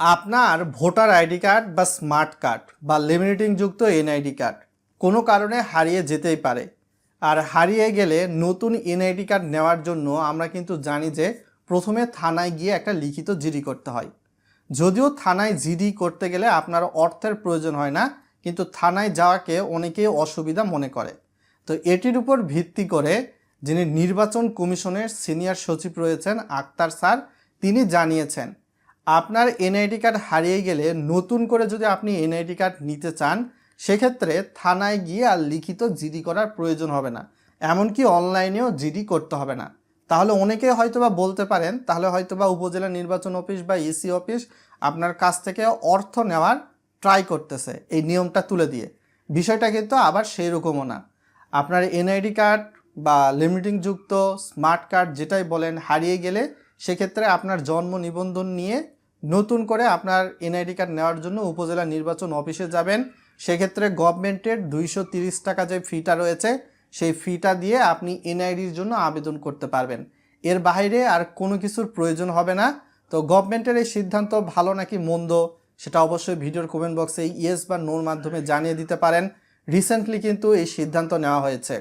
আপনার voter ID card বা smart card বা লিমিটিং যুক্ত এনআইডি কার্ড কোনো কারণে হারিয়ে যেতেই পারে। আর হারিয়ে গেলে নতুন এনআইডি কার্ড নেওয়ার জন্য আমরা কিন্তু জানি যে প্রথমে থানায় গিয়ে একটা লিখিত জিডি করতে হয়। যদিও থানায় জিডি করতে গেলে আপনার অর্থের প্রয়োজন হয় না, কিন্তু থানায় যাওয়াকে অনেকেই অসুবিধা মনে করে। তো এটির উপর ভিত্তি করে যিনি নির্বাচন কমিশনের সিনিয়র সচিব রয়েছেন আক্তার স্যার, তিনি জানিয়েছেন আপনার এনআইডি কার্ড হারিয়ে গেলে নতুন করে যদি আপনি এনআইডি কার্ড নিতে চান, সেক্ষেত্রে থানায় গিয়ে আর লিখিত জিডি করার প্রয়োজন হবে না। এমনকি অনলাইনেও জিডি করতে হবে না। তাহলে অনেকে হয়তোবা বলতে পারেন, তাহলে হয়তোবা উপজেলা নির্বাচন অফিস বা ইসি অফিস আপনার কাছ থেকে অর্থ নেওয়ার ট্রাই করতেছে এই নিয়মটা তুলে দিয়ে। বিষয়টা কিন্তু আবার সেই রকমও না। আপনার এনআইডি কার্ড বা লিমিটিং যুক্ত স্মার্ট কার্ড যেটাই বলেন, হারিয়ে গেলে সেক্ষেত্রে আপনার জন্ম নিবন্ধন নিয়ে নতুন করে আপনার এনআইডি কার্ড নেওয়ার জন্য উপজেলা নির্বাচন অফিসে যাবেন। সেক্ষেত্রে গভর্নমেন্টের দুইশো টাকা যে ফিটা রয়েছে, সেই ফিটা দিয়ে আপনি এনআইডির জন্য আবেদন করতে পারবেন। এর বাইরে আর কোনো কিছুর প্রয়োজন হবে না। তো গভর্নমেন্টের এই সিদ্ধান্ত ভালো নাকি মন্দ, সেটা অবশ্যই ভিডিওর কমেন্ট বক্সে ইয়েস বা নোর মাধ্যমে জানিয়ে দিতে পারেন। রিসেন্টলি কিন্তু এই সিদ্ধান্ত নেওয়া হয়েছে।